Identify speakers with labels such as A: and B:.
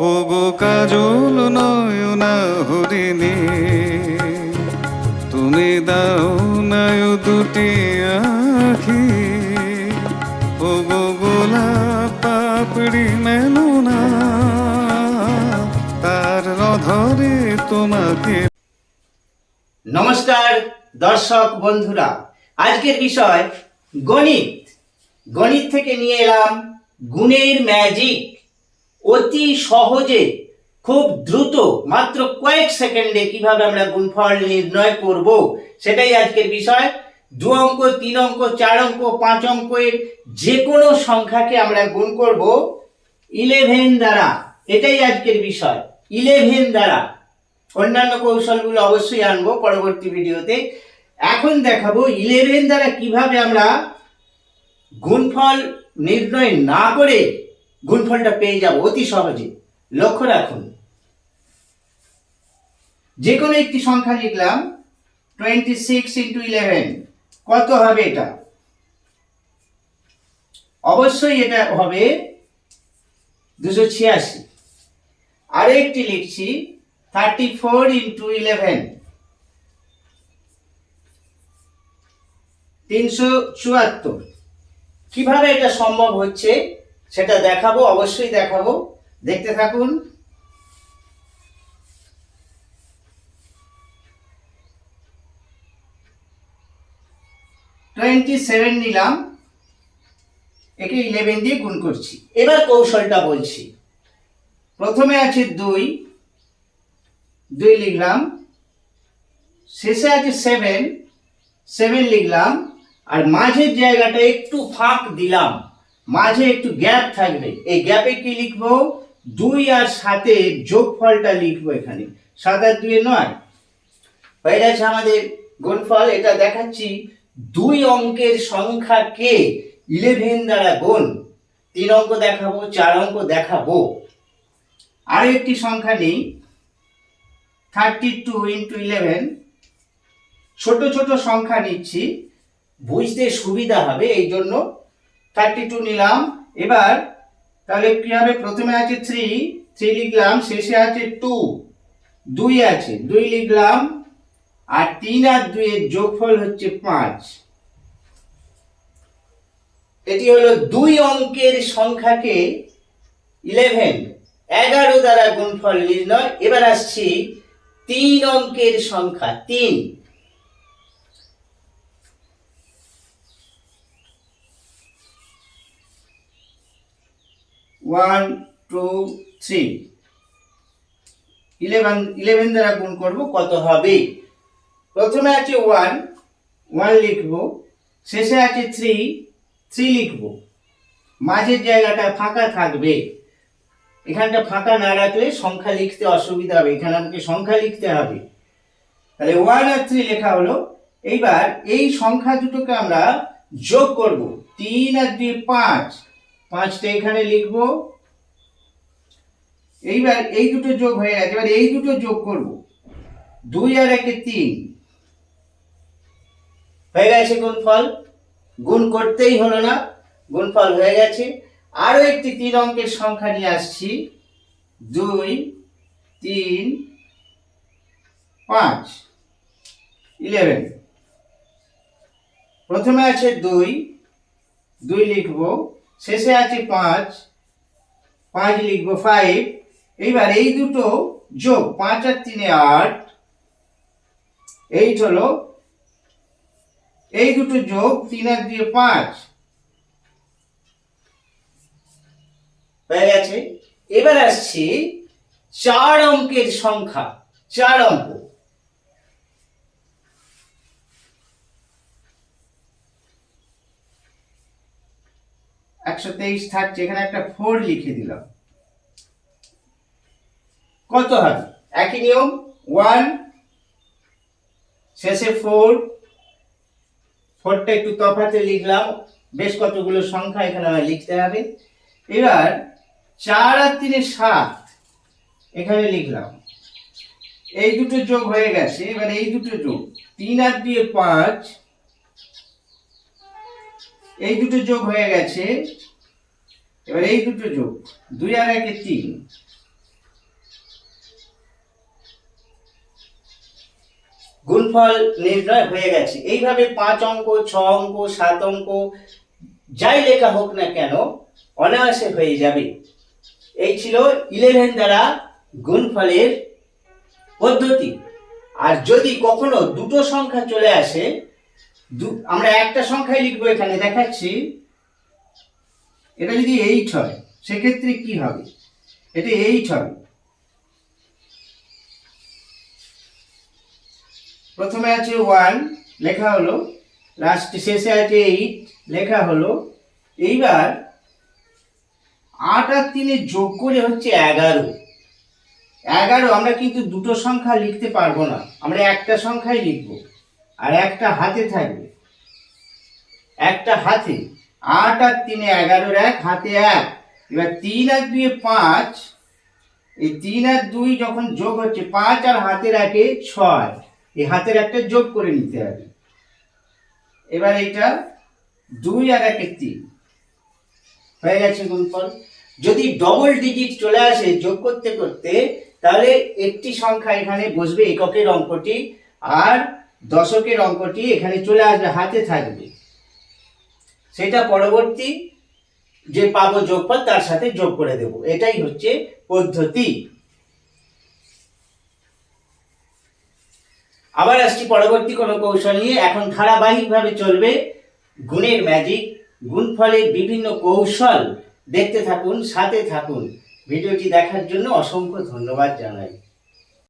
A: ওগো কাজল নয়না হরিণী, তুমি দাও নায় দুটি আখি। ওগো গোলাপ পাপড়ি মেলো না, তার ধরে তোমাকে।
B: নমস্কার দর্শক বন্ধুরা, আজকের বিষয় গণিত। গণিত থেকে নিয়ে এলাম গুণের ম্যাজিক অতি সহজে, খুব দ্রুত, মাত্র কয়েক সেকেন্ডে কীভাবে আমরা গুণফল নির্ণয় করব, সেটাই আজকের বিষয়। দু অঙ্ক, তিন অঙ্ক, চার অঙ্ক, পাঁচ অঙ্কের যে কোনো সংখ্যাকে আমরা গুণ করব ইলেভেন দ্বারা। এটাই আজকের বিষয়। ইলেভেন দ্বারা। অন্যান্য কৌশলগুলো অবশ্যই আনব পরবর্তী ভিডিওতে। এখন দেখাবো ইলেভেন দ্বারা কীভাবে আমরা গুণফল নির্ণয় না করে গুণফলটা পেয়ে যাব অতি সহজে। লক্ষ্য রাখুন। যে কোনো একটি সংখ্যা লিখলাম টোয়েন্টি সিক্স ইন্টু ইলেভেন কত হবে এটা? অবশ্যই এটা হবে দুশো ছিয়াশি। আরেকটি লিখছি থার্টি ফোর ইন্টু ইলেভেন তিনশো চুয়াত্তর। কীভাবে এটা সম্ভব হচ্ছে? সেটা দেখাবো, অবশ্যই দেখাবো। দেখতে থাকুন। টোয়েন্টি সেভেন নিলাম। একে ইলেভেন দিয়ে গুণ করছি। এবার কৌশলটা বলছি। প্রথমে আছে দুই। দুই লিখলাম। শেষে আছে সেভেন সেভেন লিখলাম। আর মাঝের জায়গাটা একটু ফাঁক দিলাম। মাঝে একটু গ্যাপ থাকবে। এই গ্যাপে কি লিখব? দুই আর সাথে যোগফলটা লিখব এখানে। সাত আর দুয়ে নয়। হয়ে গেছে আমাদের গুণফল, এটা দেখাচ্ছি। দুই অঙ্কের সংখ্যাকে ইলেভেন দ্বারা গুণ। তিন অঙ্ক দেখাবো, চার অঙ্ক দেখাবো। আরও একটি সংখ্যা নেই। থার্টি টু ইন্টু ইলেভেন ছোট ছোট সংখ্যা নিচ্ছি। বুঝতে সুবিধা হবে এই জন্য থার্টি টু নিলাম। এবার তাহলে কি হবে? প্রথমে আছে থ্রি থ্রি লিখলাম, শেষে আছে টু দুই আছে, দুই লিখলাম, আর তিন আর দুইয়ের যোগফল হচ্ছে পাঁচ। এটি হলো দুই অঙ্কের সংখ্যাকে ইলেভেন এগারো দ্বারা গুণফল নির্ণয়। এবার আসছি তিন অঙ্কের সংখ্যা, তিন। One, two, three. Eleven eleven দ্বারা গুণ করব, কত হবে? প্রথমে আছে ওয়ান ওয়ান লিখব। শেষে আছে থ্রি থ্রি লিখব। মাঝের জায়গাটা ফাঁকা থাকবে। এখানটা ফাঁকা না রাখলে সংখ্যা লিখতে অসুবিধা হবে। এখানে আমাকে সংখ্যা লিখতে হবে। তাহলে ওয়ান আর থ্রি লেখা হলো। এইবার এই সংখ্যা দুটোকে আমরা যোগ করব। তিন আর দুই, পাঁচ। পাঁচটা এখানে লিখব। এইবার এই দুটো যোগ হয়ে গেছে, এবার এই দুটো যোগ করব। দুই আর একে তিন। হয়ে গেছে গুণফল। গুণ করতেই হলো না, গুণফল হয়ে গেছে। আরও একটি তিন অঙ্কের সংখ্যা নিয়ে আসছি। দুই, তিন, পাঁচ। ইলেভেন প্রথমে আছে দুই দুই লিখব। শেষে আছে পাঁচ পাঁচ লিখব ফাইভ এইবার এই দুটো যোগ, পাঁচ আর তিনে আট। এইট হলো, এই দুটো যোগ, তিন আর দিয়ে পাঁচ। হয়ে এবার আসছি চার অঙ্কের সংখ্যা, চার অঙ্ক। একশো তেইশ থাকছে এখানে একটা ফোর লিখে দিলাম। কত হবে? একই নিয়ম ওয়ান শেষে ফোর ফোরটা একটু তফাতে লিখলাম, বেশ কতগুলো সংখ্যা এখানে লিখতে হবে। এবার চার আর তিনে সাত, এখানে লিখলাম। এই দুটো যোগ হয়ে গেছে, এবার এই দুটো যোগ, তিন আর দিয়ে পাঁচ এই দুটো যোগ হয়ে গেছে। এবার এই দুটো যোগ, দুই আর একে তিন। গুণফল নির্ণয় হয়ে গেছে। এইভাবে পাঁচ অঙ্ক, ছ অঙ্ক, সাত অঙ্ক, যাই লেখা হোক না কেন, অনায়াসে হয়ে যাবে। এই ছিল ইলেভেন দ্বারা গুণফলের পদ্ধতি। আর যদি কখনো দুটো সংখ্যা চলে আসে আমরা একটা সংখ্যায় লিখব এখানে, দেখাচ্ছি। এটা যদি এইট হয়, সেক্ষেত্রে কি হবে? এটা এইট হবে। প্রথমে আছে ওয়ান, লেখা হলো, লাস্ট, শেষে আছে এইট, লেখা হলো, এইবার আট আর তিনে যোগ করে হচ্ছে এগারো। এগারো, আমরা কিন্তু দুটো সংখ্যা লিখতে পারব না, আমরা একটা সংখ্যাই লিখব, আর একটা হাতে থাকবে। একটা হাতে আট আর তিনে এগারোর এক, হাতে এক। এবার তিন আর দুয়ে পাঁচ, এই তিন আর দুই যখন যোগ হচ্ছে, পাঁচ আর হাতের একে ছয়। এই হাতের একটা যোগ করে নিতে হবে। এবার এটা দুই আর একে তিন। হয়ে গেছে গুণফল। যদি ডবল ডিজিট চলে আসে যোগ করতে করতে, তাহলে একটি সংখ্যা এখানে বসবে, এককের অঙ্কটি, আর দশকের অঙ্কটি এখানে চলে আসবে, হাতে থাকবে। সেটা পরবর্তী যে পাবো যোগফল, তার সাথে যোগ করে দেব। এটাই হচ্ছে পদ্ধতি। আবার আসছি পরবর্তী কোনো কৌশল নিয়ে। এখন ধারাবাহিকভাবে চলবে গুণের ম্যাজিক গুণফলের বিভিন্ন কৌশল দেখতে থাকুন, সাথে থাকুন। ভিডিওটি দেখার জন্য অসংখ্য ধন্যবাদ জানাই।